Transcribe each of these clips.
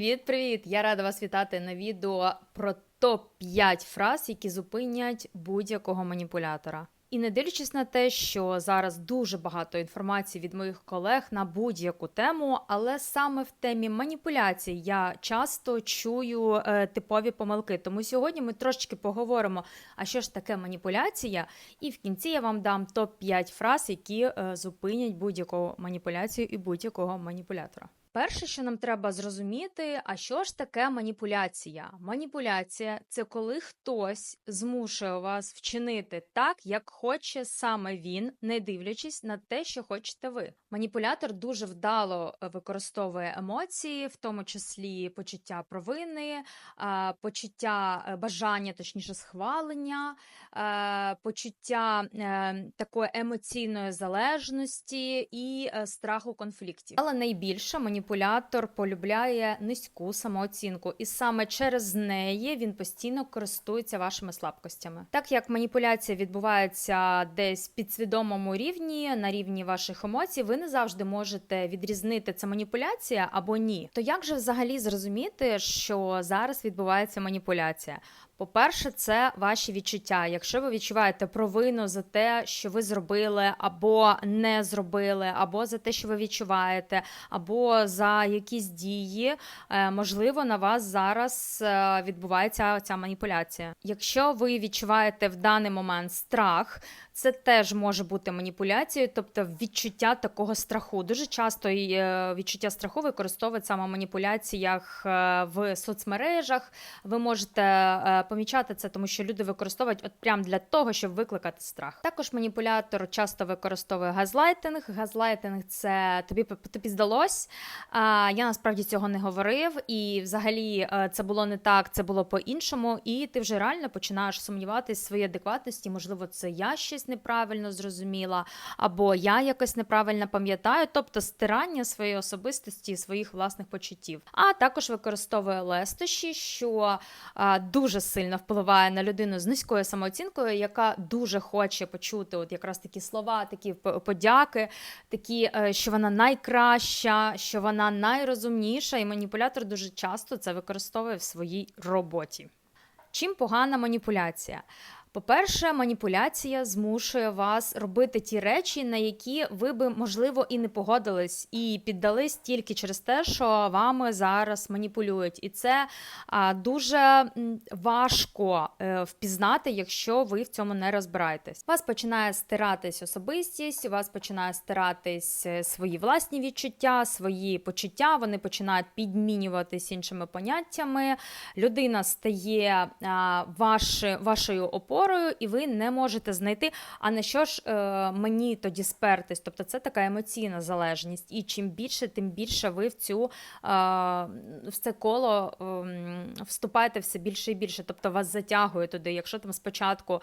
Привіт-привіт! Я рада вас вітати на відео про топ-5 фраз, які зупинять будь-якого маніпулятора. І не дивлячись на те, що зараз дуже багато інформації від моїх колег на будь-яку тему, але саме в темі маніпуляцій я часто чую е, типові помилки. Тому сьогодні ми трошечки поговоримо, а що ж таке маніпуляція, і в кінці я вам дам топ-5 фраз, які е, зупинять будь-яку маніпуляцію і будь-якого маніпулятора. Перше, що нам треба зрозуміти, а що ж таке маніпуляція? Маніпуляція це коли хтось змушує вас вчинити так, як хоче саме він, не дивлячись на те, що хочете ви. Маніпулятор дуже вдало е, використовує емоції, в тому числі почуття провини, е, почуття е, бажання, точніше, схвалення, почуття такої емоційної залежності і страху конфліктів. Але найбільше маніпулятор полюбляє низьку самооцінку, і саме через неї він постійно користується вашими слабкостями. Так як маніпуляція відбувається десь підсвідомому рівні, на рівні ваших емоцій, ви не завжди можете відрізнити це маніпуляція або ні. То як же взагалі зрозуміти, що зараз відбувається маніпуляція? По-перше, це ваші відчуття. Якщо ви відчуваєте провину за те, що ви зробили, або не зробили, або за те, що ви відчуваєте, або за якісь дії, е, можливо, на вас зараз е, відбувається ця маніпуляція. Якщо ви відчуваєте в даний момент страх, це теж може бути маніпуляцією, тобто відчуття такого страху. Дуже часто е, відчуття страху використовують саме маніпуляціях в соцмережах. Ви можете помічати це, тому що люди використовують от прям для того, щоб викликати страх. Також маніпулятор часто використовує газлайтинг. Газлайтинг це тобі тобі здалось. Я насправді цього не говорив, і взагалі е, це було не так, це було по-іншому. І ти вже реально починаєш сумніватися в своїй адекватності. Можливо, це я щось неправильно зрозуміла, або я якось неправильно пам'ятаю, тобто стирання своєї особистості, своїх власних почуттів. А також використовує лестощі, що а, дуже сильно впливає на людину з низькою самооцінкою, яка дуже хоче почути от якраз такі слова, такі подяки, такі, е, що вона найкраща, що вона найрозумніша, і маніпулятор дуже часто це використовує в своїй роботі. Чим погана маніпуляція? По-перше, маніпуляція змушує вас робити ті речі, на які ви би, можливо, і не погодились, і піддались тільки через те, що вами зараз маніпулюють. І це а, дуже важко е, впізнати, якщо ви в цьому не розбираєтесь. Вас починає стиратись особистість, у вас починає стиратись е, свої власні відчуття, свої почуття, вони починають підмінюватись іншими поняттями. Людина стає а, ваш, вашою опорою опорою, і ви не можете знайти, а на що ж е, мені тоді спертись. Тобто це така емоційна залежність. І чим більше, тим більше ви в цю е, в це коло е, вступаєте все більше і більше. Тобто вас затягує туди. Якщо там спочатку е,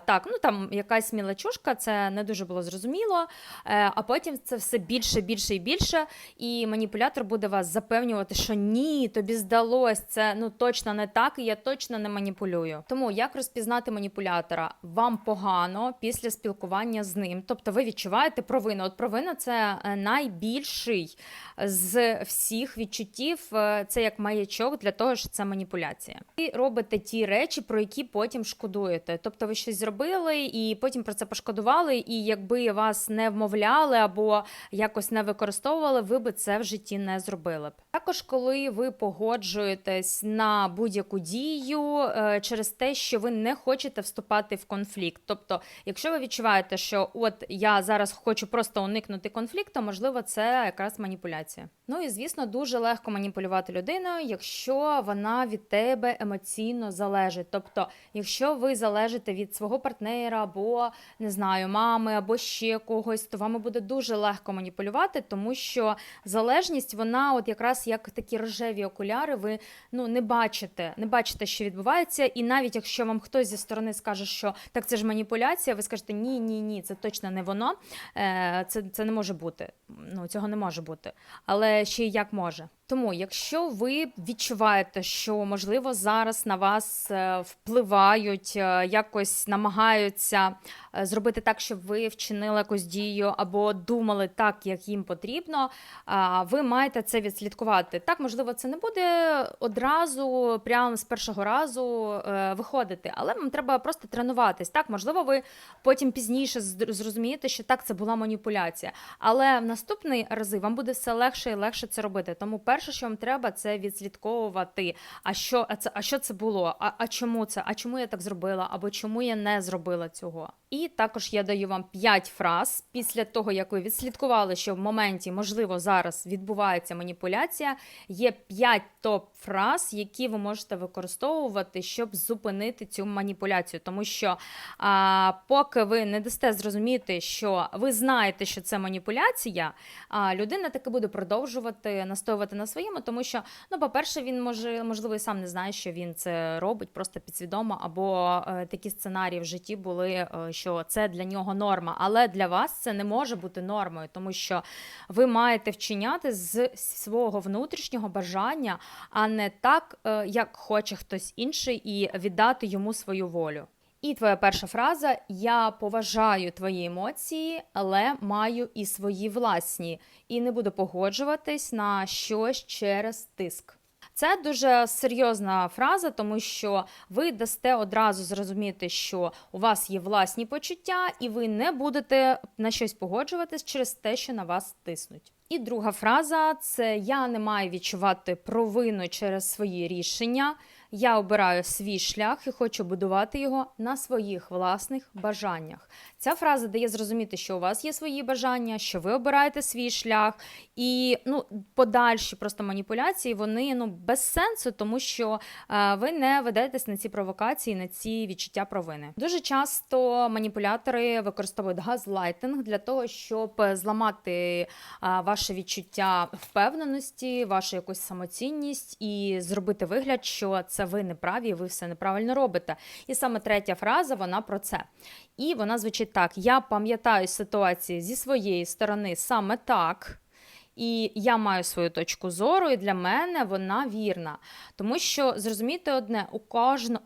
так, ну там якась мілочушка, це не дуже було зрозуміло, е, а потім це все більше, більше і більше. І маніпулятор буде вас запевнювати, що ні, тобі здалось, це ну точно не так, і я точно не маніпулюю. Тому як розпізнати впізнати маніпулятора вам погано після спілкування з ним. Тобто ви відчуваєте провину. От провина це е, найбільший з всіх відчуттів. Е, це як маячок для того, що це маніпуляція. Ви робите ті речі, про які потім шкодуєте. Тобто ви щось зробили і потім про це пошкодували. І якби вас не вмовляли або якось не використовували, ви би це в житті не зробили б. Також, коли ви погоджуєтесь на будь-яку дію е, через те, що ви не хочете хочете вступати в конфлікт. Тобто, якщо ви відчуваєте, що от я зараз хочу просто уникнути конфлікту, можливо, це якраз маніпуляція. Ну і звісно, дуже легко маніпулювати людиною, якщо вона від тебе емоційно залежить. Тобто, якщо ви залежите від свого партнера або не знаю, мами, або ще когось, то вам буде дуже легко маніпулювати, тому що залежність, вона, от якраз як такі рожеві окуляри, ви ну не бачите, не бачите, що відбувається, і навіть якщо вам хтось зі сторони скаже, що так це ж маніпуляція. Ви скажете ні, ні, ні, це точно не воно. Е, Це, це не може бути. Ну цього не може бути. Але ще й як може. Тому, якщо ви відчуваєте, що можливо зараз на вас е, впливають, е, якось намагаються зробити так, щоб ви вчинили якусь дію або думали так, як їм потрібно, ви маєте це відслідкувати. Так, можливо, це не буде одразу, прямо з першого разу виходити, але вам треба просто тренуватись. Так, можливо, ви потім пізніше зрозумієте, що так, це була маніпуляція. Але в наступні рази вам буде все легше і легше це робити. Тому перше, що вам треба, це відслідковувати. А що а це, а що це було? А, а чому це? А чому я так зробила? Або чому я не зробила цього? І також я даю вам 5 фраз після того, як ви відслідкували, що в моменті, можливо, зараз відбувається маніпуляція. Є 5 топ-фраз, які ви можете використовувати, щоб зупинити цю маніпуляцію. Тому що а, поки ви не дасте зрозуміти, що ви знаєте, що це маніпуляція, а людина таки буде продовжувати настоювати на своєму, тому що, ну, по-перше, він може, можливо, і сам не знає, що він це робить, просто підсвідомо, або е, такі сценарії в житті були, е, що це для нього норма. Але для вас це не може бути нормою, тому що ви маєте вчиняти з свого внутрішнього бажання, а не так, е, як хоче хтось інший, і віддати йому свою волю. І твоя перша фраза: Я поважаю твої емоції, але маю і свої власні, і не буду погоджуватись на щось через тиск. Це дуже серйозна фраза, тому що ви дасте одразу зрозуміти, що у вас є власні почуття, і ви не будете на щось погоджуватись через те, що на вас тиснуть. І друга фраза це я не маю відчувати провину через свої рішення. Я обираю свій шлях і хочу будувати його на своїх власних бажаннях. Ця фраза дає зрозуміти, що у вас є свої бажання, що ви обираєте свій шлях, і ну, подальші просто маніпуляції вони ну без сенсу, тому що е, ви не ведетесь на ці провокації, на ці відчуття провини. Дуже часто маніпулятори використовують газлайтинг для того, щоб зламати е, ваше відчуття впевненості, вашу якусь самоцінність і зробити вигляд, що це ви не праві, ви все неправильно робите. І саме третя фраза вона про це. І вона звучить так: я пам'ятаю ситуацію зі своєї сторони саме так. І я маю свою точку зору, і для мене вона вірна. Тому що зрозумійте одне, у кожного.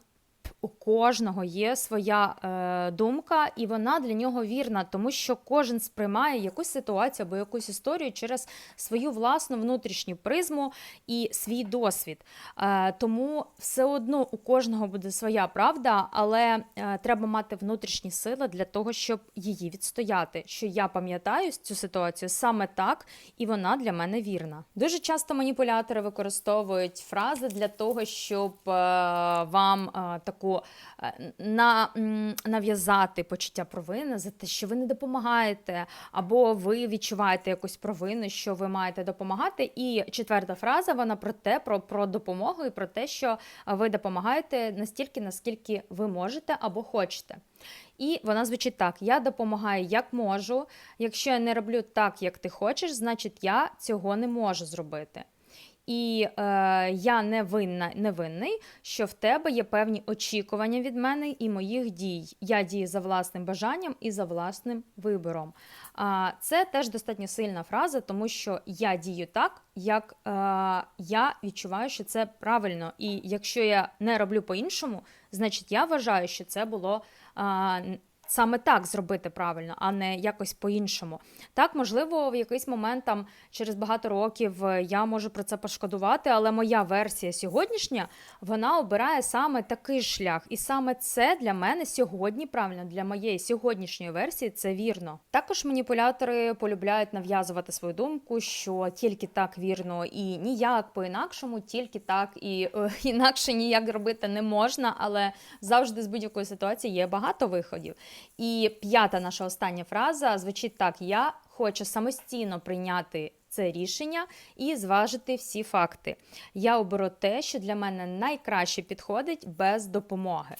У кожного є своя е, думка, і вона для нього вірна, тому що кожен сприймає якусь ситуацію або якусь історію через свою власну внутрішню призму і свій досвід. Е, тому все одно у кожного буде своя правда, але е, треба мати внутрішні сили для того, щоб її відстояти. Що я пам'ятаю цю ситуацію саме так, і вона для мене вірна. Дуже часто маніпулятори використовують фрази для того, щоб е, вам е, таку на, нав'язати почуття провини за те, що ви не допомагаєте, або ви відчуваєте якусь провину, що ви маєте допомагати. І четверта фраза вона про те, про, про допомогу і про те, що ви допомагаєте настільки, наскільки ви можете або хочете. І вона звучить так: я допомагаю як можу. Якщо я не роблю так, як ти хочеш, значить я цього не можу зробити. І е, я не винна, не винний, що в тебе є певні очікування від мене і моїх дій. Я дію за власним бажанням і за власним вибором. А це теж достатньо сильна фраза, тому що я дію так, як е, я відчуваю, що це правильно. І якщо я не роблю по-іншому, значить я вважаю, що це було. Е, Саме так зробити правильно, а не якось по-іншому. Так, можливо, в якийсь момент там через багато років е, я можу про це пошкодувати, але моя версія сьогоднішня вона обирає саме такий шлях. І саме це для мене сьогодні правильно, для моєї сьогоднішньої версії це вірно. Також маніпулятори полюбляють нав'язувати свою думку, що тільки так вірно і ніяк по-інакшому, тільки так і е, інакше ніяк робити не можна, але завжди з будь-якої ситуації є багато виходів. І п'ята наша остання фраза звучить так: я хочу самостійно прийняти це рішення і зважити всі факти. Я оберу те, що для мене найкраще підходить без допомоги.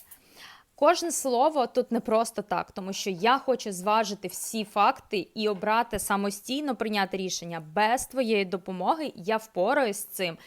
Кожне слово тут не просто так, тому що я хочу зважити всі факти і обрати самостійно прийняти рішення без твоєї допомоги. Я впораюсь з цим.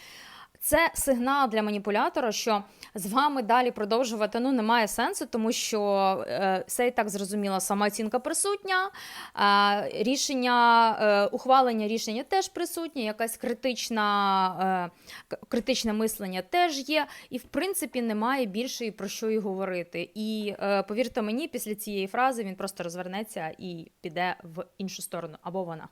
Це сигнал для маніпулятора, що з вами далі продовжувати ну немає сенсу, тому що е, все і так зрозуміло, самооцінка присутня, е, рішення, е, ухвалення рішення теж присутнє, якась критична, е, критичне мислення теж є, і в принципі немає більше про що й говорити. І е, повірте мені, після цієї фрази він просто розвернеться і піде в іншу сторону або вона.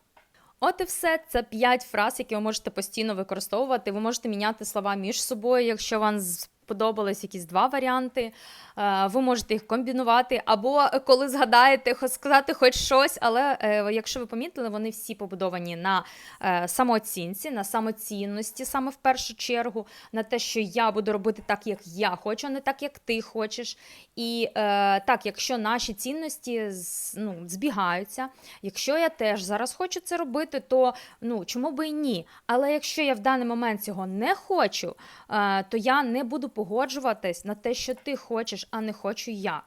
От і все. Це п'ять фраз, які ви можете постійно використовувати. Ви можете міняти слова між собою, якщо вам сподобались якісь два варіанти. Е, Ви можете їх комбінувати, або коли згадаєте, сказати хоч щось. Але е, якщо ви помітили, вони всі побудовані на е, самооцінці, на самоцінності, саме в першу чергу, на те, що я буду робити так, як я хочу, а не так, як ти хочеш. І так, якщо наші цінності ну, збігаються, якщо я теж зараз хочу це робити, то ну чому би і ні? Але якщо я в даний момент цього не хочу, то я не буду погоджуватись на те, що ти хочеш, а не хочу я.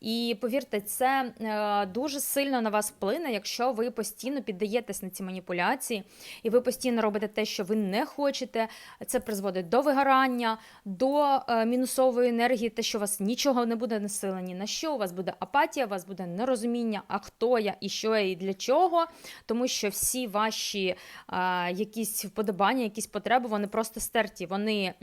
І повірте, це е, дуже сильно на вас вплине, якщо ви постійно піддаєтесь на ці маніпуляції, і ви постійно робите те, що ви не хочете. Це призводить до вигорання, до е, мінусової енергії, те, що у вас нічого не буде насила ні на що, у вас буде апатія, у вас буде нерозуміння, а хто я і що я і для чого, тому що всі ваші е, якісь вподобання, якісь потреби, вони просто стерті, вони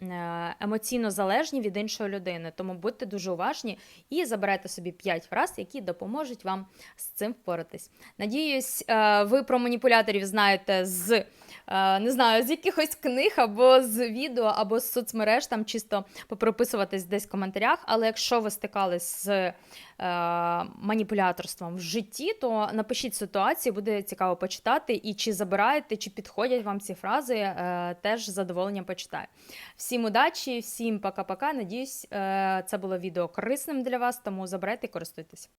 емоційно залежні від іншої людини. Тому будьте дуже уважні і забирайте собі 5 фраз, які допоможуть вам з цим впоратись. Надіюсь, е, ви про маніпуляторів знаєте з е, не знаю, з якихось книг або з відео, або з соцмереж, там чисто попрописуватись десь в коментарях. Але якщо ви стикались з е, маніпуляторством в житті, то напишіть ситуацію, буде цікаво почитати. І чи забираєте, чи підходять вам ці фрази, теж з задоволенням почитаю. Всім удачі, всім пока-пока. Надіюсь, це було відео корисним для вас, тому забирайте і користуйтесь.